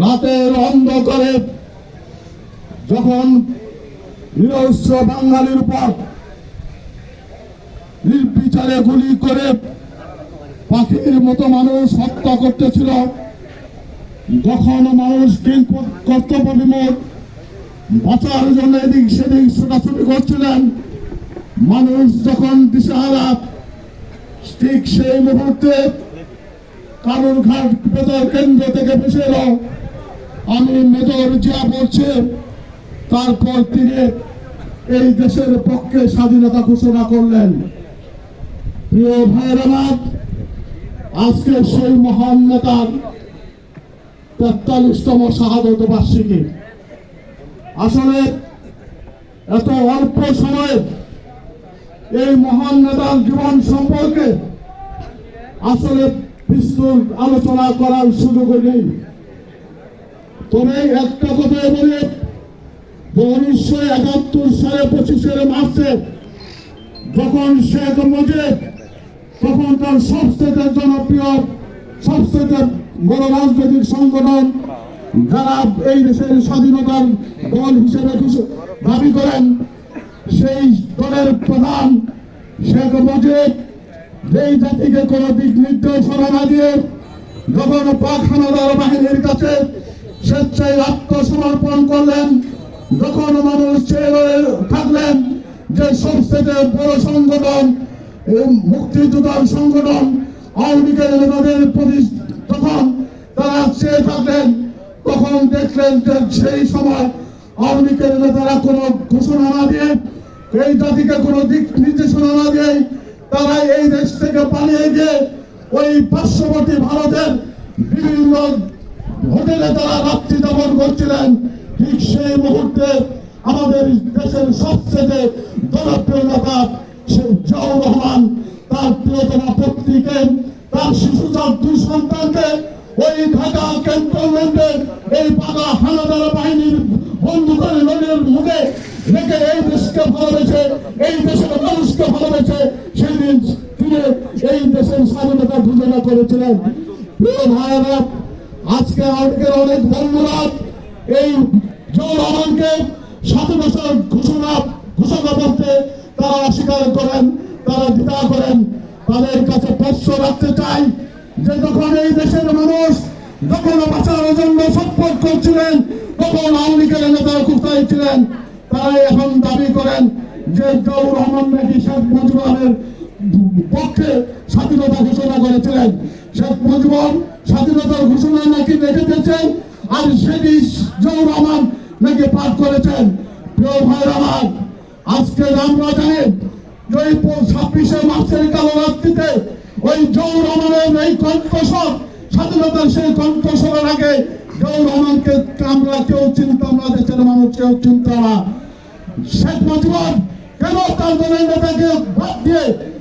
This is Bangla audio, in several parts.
রাতের অন্ধকারে যখন নিরস্ত্র বাঙালির উপর নির্বিচারে গুলি করে পাখির মতো মানুষ হত্যা করতেছিল যখন মানুষ কর্তব্য বিমোদ বাঁচার জন্য এদিক সেদিক ছোটাছুটি করছিলেন। মানুষ যখন দিশাহারা, ঠিক সেই মুহূর্তে কারুর ঘাট বেতার কেন্দ্র থেকে ভেসে এলো। আমি মেজর জিয়া বলছে, তারপর তিনি এই দেশের পক্ষে স্বাধীনতা ঘোষণা করলেন। প্রিয় আমার, আজকে সেই মহান নেতার তেতাল্লিশতম শাহাদত বার্ষিকী। আসলে এত অল্প সময়ে এই মহান নেতার জীবন সম্পর্কে আসলে বিস্তৃত আলোচনা করার সুযোগ নেই। তবে একটা কথা বলে, উনিশশো একাত্তর সালে পঁচিশে মার্চে যখন শেখ তখন তার সবচেয়ে জনপ্রিয়, সবচেয়ে বড় রাজনৈতিক সংগঠন যারা এই দেশের স্বাধীনতার দল হিসেবে দাবি করেন, সেই দলের প্রধান শেখ মুজিব। যেই জাতিকে কোনো দিক নির্দেশনা না দিয়ে যখন পাক হানাদার বাহিনীর কাছে স্বেচ্ছায় আত্মসমর্পণ করলেন, যখন মানুষ থাকলেন যে সবচেয়ে বড় সংগঠন, এই মুক্তিযোদ্ধার সংগঠন, আওয়ামী লীগের নেতাদের প্রতি তখন তারা চেয়ে থাকলেন, তখন দেখলেন যে সেই সময় আওয়ামী লীগের নেতারা কোনো ঘোষণা না দিয়ে, এই জাতিকে কোনো দিক নির্দেশনা না দিয়ে তারা এই দেশ থেকে পালিয়ে গিয়ে ওই পার্শ্ববর্তী ভারতের বিভিন্ন হোটেলে তারা রাত্রি যাপন করছিলেন। ঠিক সেই মুহূর্তে আমাদের দেশের সবচেয়ে জনপ্রিয় নেতা সে জিয়াউর রহমান, তার প্রিয়তমা পত্নীকে, তার শিশুজাত দুই সন্তানকে ওই ঢাকা ক্যান্টনমেন্টে এই পাকা হানাদার বাহিনীর বন্দুকের নদীর মুখে রেখে এই দেশকে ভালোবেসে, এই দেশের মানুষকে ভালোবেসে সেদিন তিনি এই দেশের ঘোষণা করেছিলেন। আজকে অনেকের অনেক বন্ধুরা এই জয় রহমানকে সাত বছর ঘোষণা ঘোষণা করতে তারা অস্বীকার করেন, তারা দ্বিধা করেন। তাদের কাছে প্রশ্ন রাখতে চাই যে যখন এই দেশের মানুষ যখন বাঁচার জন্য সটপট করছিলেন, তখন আওয়ামী লীগের নেতারা কোথায় ছিলেন? তারা এখন দাবি করেন যে জহুর রহমান নাকি শেখ মুজিবের পক্ষে স্বাধীনতা ঘোষণা করেছিলেন। শেখ মুজিবুর স্বাধীনতার ঘোষণা নাকি রেখে দিয়েছেন আর সেটি জহুর রহমান নাকি পাঠ করেছেন? আজকে আমরা জানি ওই ছাব্বিশে মার্চের কালো রাত্রিতে ওই জহুর রহমানের এই কণ্ঠস্বর, স্বাধীনতার সেই কণ্ঠস্বরের আগে জহুর রহমানকে আমরা কেউ চিনতাম না, দেশের মানুষ কেউ চিনতাম না। শেখ মুজিবুর কেন তার দলের নেতাকে বাদ দিয়ে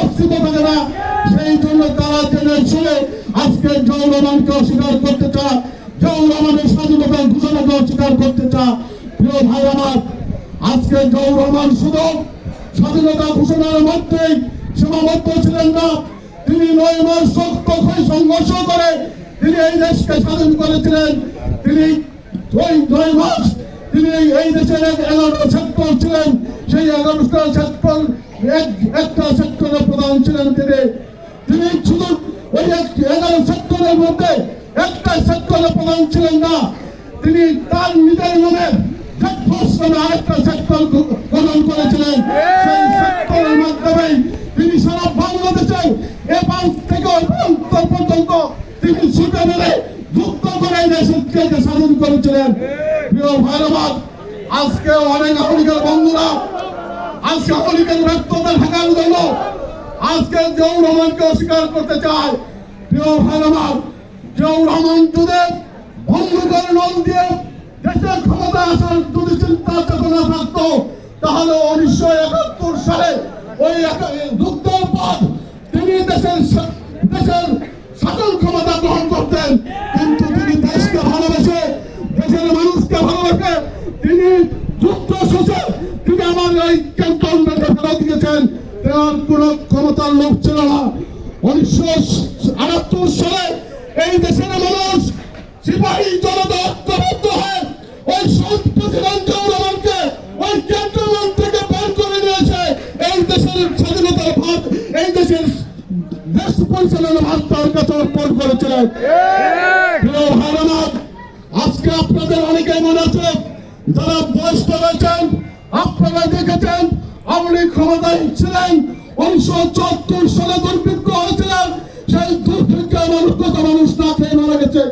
অস্তিত্ব থাকে না। সেই জন্য তারা জেনে আজকে জয় রহমানকে অস্বীকার করতে চায়। জয় রহমানের স্বাধীনতার ঘোষণাকে অস্বীকার করতে চায়। প্রিয় ভাই আমার, আজকে জয় রহমান শুধু স্বাধীনতা ঘোষণার মধ্যেই সীমাবদ্ধ ছিলেন না। তিনি নয় মাস শক্ত হয়ে সংঘর্ষ করে তিনি এই দেশকে স্বাধীন করেছিলেন। তিনি ওই নয় মাস তিনি এই দেশের এগারোটা সেক্টর ছিলেন। সেই এগারোটা সেক্টর একটা সেক্টরের প্রধান ছিলেন তিনি। তিনি শুধু ওই এগারো সেক্টরের মধ্যে একটা সেক্টরের প্রধান ছিলেন না। তিনি তার নিজের নামে আরেকটা সেক্টর গঠন করেছিলেন। তিনি সারা বাংলাদেশে এ প্রান্ত থেকে ওই প্রান্ত পর্যন্ত তিনি ছুটে মেরে যুদ্ধ করে দেশকে স্বাধীন করেছিলেন। প্রিয় ভাইরাবাদ আজকে অনেক আমেরিকার বন্ধুরা আজকে আমেরিকার ব্যর্থতা ঢাকার জন্য আজকে জৌ রহমানকে অস্বীকার করতে চায় প্রিয় ভাইরাবাদ জৌ রহমান যদি বন্ধুদের নাম দিয়ে দেশের ক্ষমতা আসার যদি চিন্তা চেতনা থাকতো, তাহলে উনিশশো একাত্তর সালে ওই যুদ্ধের পর তিনি দেশের দেশের সকল ক্ষমতা গ্রহণ করতেন। কিন্তু তিনি দেশকে ভালোবেসে, দেশের মানুষকে ভালোবেসে তিনি যুদ্ধ শেষে তিনি আমার এই ক্যান্টনমেন্টে ফেরত দিয়েছেন। তার কোন ক্ষমতার লোক ছিল না। উনিশশো আটাত্তর সালে এই দেশের মানুষ সিপাহী জনতা ঐক্যবদ্ধ হয়ে ওই শহীদ প্রেসিডেন্ট রহমানকে ওই ক্যান্টনমেন্ট থেকে বের করে নিয়েছে। এই দেশের স্বাধীনতার ভাত এই দেশের দেশ পরিচালনা ভাত তার কাছে অর্পণ করেছিলেন। আজকে আপনাদের অনেকেই মনে আছে যারা বয়স্ক আপনারা দেখেছেন লীগ ক্ষমতায় ছিলেন, উনিশশো চুয়াত্তর সালে দুর্ভিক্ষ হয়েছিলেন সেই মানুষ কত মানুষ না খেয়ে মারা গেছে?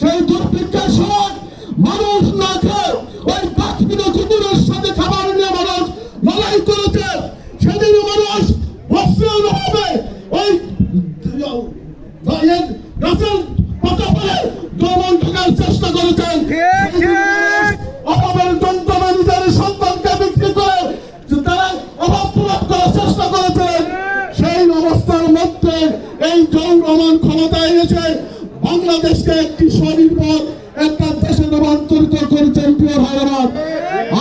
সেই দুর্ভিক্ষের সময় মানুষ না খেয়ে ওই কুকুরের সাথে খাবার নিয়ে মানুষ লড়াই করেছে। সেদিন মানুষ বস্ত্রের অভাবে ওই গাছের পাতা দমন ঢোকার চেষ্টা করেছেন। চেষ্টা করেছিলেন সেই অবস্থার মধ্যে এই জৌর রহমান ক্ষমতায় এনেছে বাংলাদেশকে একটি স্বনির্ভর একটা দেশে রূপান্তরিত করেছেন প্রিয় ভাই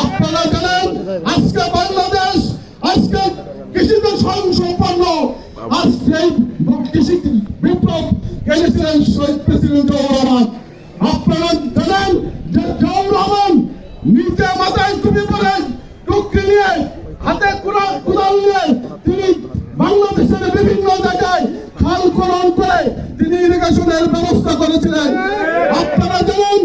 আপনারা জানেন, আজকে বাংলাদেশ, আজকে কৃষিতে স্বয়ং সম্পন্ন আজকে কৃষি বিপ্লব এনেছিলেন শহীদ প্রেসিডেন্ট রহমান। আপনারা জানেন যে জিয়াউর রহমান নিচে মাথায় টুপি পরে টুকরি নিয়ে হাতে কোরআন কোরআন নিয়ে তিনি বাংলাদেশের বিভিন্ন জায়গায় খাল খনন করে তিনি ইরিগেশনের ব্যবস্থা করেছিলেন। আপনারা জানেন